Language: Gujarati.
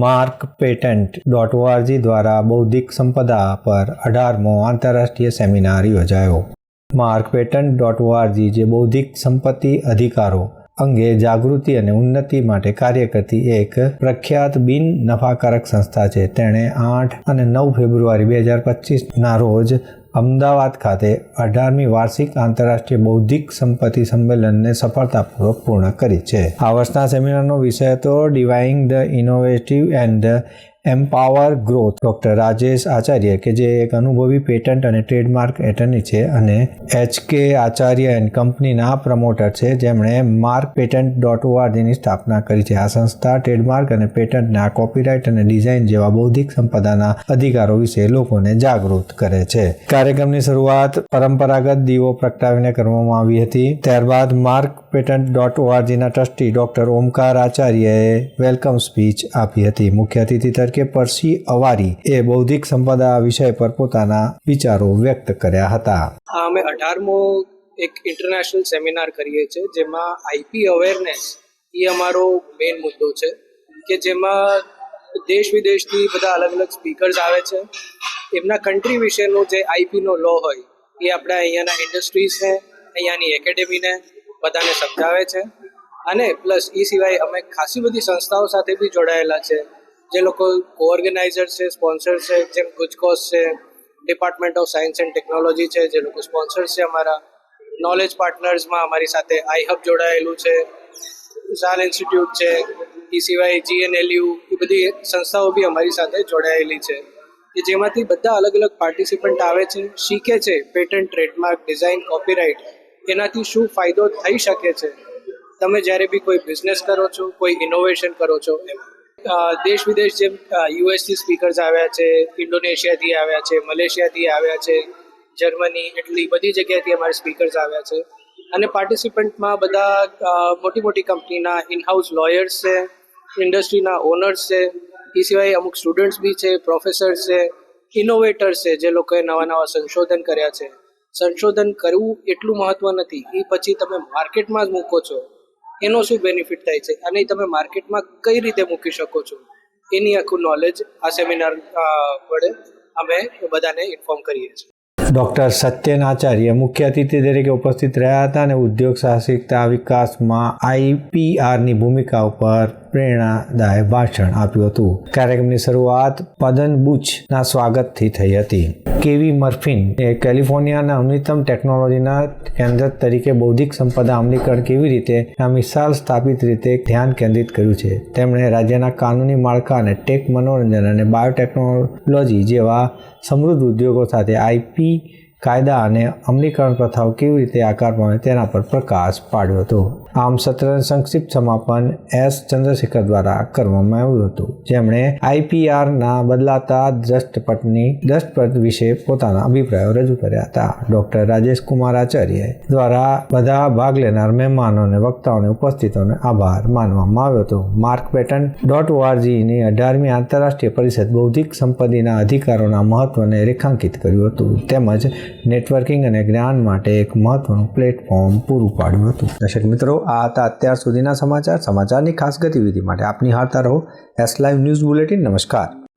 માર્ક પેટન્ટ ડોટ ઓઆરજી દ્વારા બૌદ્ધિક સંપદા પર અઢારમો આંતરરાષ્ટ્રીય સેમિનાર યોજાયો. માર્ક પેટન્ટ ડોટ ઓઆરજી જે બૌદ્ધિક સંપત્તિ અધિકારો અંગે જાગૃતિ અને ઉન્નતિ માટે કાર્ય કરતી એક પ્રખ્યાત બિન નફાકારક સંસ્થા છે. તેણે આઠ અને નવ ફેબ્રુઆરી બે હજાર પચીસના રોજ અમદાવાદ ખાતે અઢારમી વાર્ષિક આંતરરાષ્ટ્રીય બૌદ્ધિક સંપત્તિ સંમેલનને સફળતાપૂર્વક પૂર્ણ કરી છે. આ વર્ષના સેમિનારનો વિષય હતો driving the innovative and empower growth doctor Rajesh Acharya કે જે એક અનુભવી પેટન્ટ અને ટ્રેડમાર્ક એટર્ની છે અને એચ કે આચાર્ય એન્ડ કંપનીના પ્રમોટર છે. જેમણે માર્ક પેટન્ટ ડોટ ઓઆરજીની સ્થાપના કરી છે. આ સંસ્થા ટ્રેડમાર્ક અને પેટન્ટના કોપીરાઇટ અને ડિઝાઇન જેવા બૌદ્ધિક સંપદાના અધિકારો વિશે લોકોને જાગૃત કરે છે. કાર્યક્રમની શરૂઆત પરંપરાગત દીવો પ્રગટાવીને કરવામાં આવી હતી. ત્યારબાદ માર્ક પેટન્ટ ડોટ ઓઆરજીના ટ્રસ્ટી ડોક્ટર ઓમકાર આચાર્યએ વેલકમ સ્પીચ આપી હતી. મુખ્ય અતિથિ તરીકે પરસી અવારી એ બૌદ્ધિક સંપદા વિષય પર પોતાના વિચારો વ્યક્ત કર્યા હતા. અમે અઢારમો એક ઇન્ટરનેશનલ સેમિનાર કરીએ છીએ, જેમાં આઈપી અવેરનેસ એ અમારો મેઇન મુદ્દો છે, કે જેમાં દેશ વિદેશથી બધા અલગ અલગ સ્પીકર્સ આવે છે. એમના કન્ટ્રી વિશેનો જે આઈપીનો લો હોય, એ આપણે અહીંયાના ઇન્ડસ્ટ્રીઝને અહીંયાની એકેડેમીને બધાને સમજાવે છે. અને પ્લસ એ સિવાય અમે ખાસી બધી સંસ્થાઓ સાથે બી જોડાયેલા છે. જે લોકો ઓર્ગેનાઇઝર છે સ્પોન્સર છે, જેમ ગુજકોસ છે department of science and technology છે, જે લોકો સ્પોન્સર છે અમારા નોલેજ પાર્ટનર્સમાં અમારી સાથે આઈ હબ જોડાયેલું છે ઝાલ ઇન્સ્ટિટ્યૂટ છે એ સિવાય જીએનએલયુ એ બધી સંસ્થાઓ બી અમારી સાથે જોડાયેલી છે. કે જેમાંથી બધા અલગ અલગ પાર્ટિસિપન્ટ આવે છે, શીખે છે પેટન્ટ ટ્રેડમાર્ક ડિઝાઇન કોપીરાઇટ એનાથી શું ફાયદો થઈ શકે છે? તમે જ્યારે બી કોઈ બિઝનેસ કરો છો, કોઈ ઇનોવેશન કરો છો, એમ. દેશ વિદેશ જેમ યુએસથી સ્પીકર્સ આવ્યા છે ઇન્ડોનેશિયાથી આવ્યા છે મલેશિયાથી આવ્યા છે જર્મની એટલી બધી જગ્યાએથી અમારા સ્પીકર્સ આવ્યા છે. અને પાર્ટિસિપન્ટમાં બધા મોટી મોટી કંપનીના ઇનહાઉસ લોયર્સ છે ઇન્ડસ્ટ્રીના ઓનર્સ છે, એ સિવાય અમુક સ્ટુડન્ટ્સ બી છે પ્રોફેસર્સ છે ઇનોવેટર્સ છે, જે લોકોએ નવા નવા સંશોધન કર્યા છે. સંશોધન કરવું એટલું મહત્વ નથી. એ પછી તમે માર્કેટમાં જ મૂકો છો. એનો શું બેનિફિટ થાય છે? અને તમે માર્કેટમાં કઈ રીતે મૂકી શકો છો? એની આખું નોલેજ આ સેમિનાર વડે અમે બધાને ઇન્ફોર્મ કરીએ છીએ. ડૉક્ટર સત્યન આચાર્ય મુખ્ય અતિથિ તરીકે ઉપસ્થિત રહ્યા હતા અને ઉદ્યોગ સાહસિકતા વિકાસમાં આઈપીઆરની ભૂમિકા ઉપર પ્રેરણાદાયક ભાષણ આપ્યું હતું. કાર્યક્રમની શરૂઆત પદન બુચના સ્વાગતથી થઈ હતી. કેવી મર્ફિન એ કેલિફોર્નિયાના નવીનતમ ટેકનોલોજીના કેન્દ્ર તરીકે બૌદ્ધિક સંપદા અમલીકરણ કેવી રીતે આ મિસાલ સ્થાપિત રીતે ધ્યાન કેન્દ્રિત કર્યું છે? તેમણે રાજ્યના કાનૂની માળખા અને ટેક મનોરંજન અને બાયોટેકનોલોજી જેવા સમૃદ્ધ ઉદ્યોગો સાથે આઈપી કાયદા અને અમલીકરણ પ્રથાઓ કેવી રીતે આકાર પામે તેના પર પ્રકાશ પાડ્યો હતો. આમ સત્રનું સંક્ષિપ્ત સમાપન એસ ચંદ્રશેખર દ્વારા કરવામાં આવ્યું હતું. જેમણે આઈપીઆરના બદલાતા દ્રષ્ટપટની દ્રષ્ટપટ વિશે પોતાના અભિપ્રાયો રજૂ કર્યા હતા. ડોક્ટર રાજેશ કુમાર આચાર્ય દ્વારા બધા ભાગ લેનાર મહેમાનો અને વક્તાઓને ઉપસ્થિતોને આભાર માનવામાં આવ્યો હતો. માર્ક પેટન ડોટ ઓઆરજીની અઢારમી આંતરરાષ્ટ્રીય પરિષદ બૌદ્ધિક સંપત્તિના અધિકારોના મહત્વને રેખાંકિત કર્યું હતું. તેમજ નેટવર્કિંગ અને જ્ઞાન માટે એક મહત્વનું પ્લેટફોર્મ પૂરું પાડ્યું હતું. દર્શક મિત્રો આ હતા અત્યાર સુધીના સમાચાર, સમાચારની ખાસ ગતિવિધિ માટે આપની હારતા રહો. એસ લાઈવ ન્યૂઝ બુલેટિન નમસ્કાર.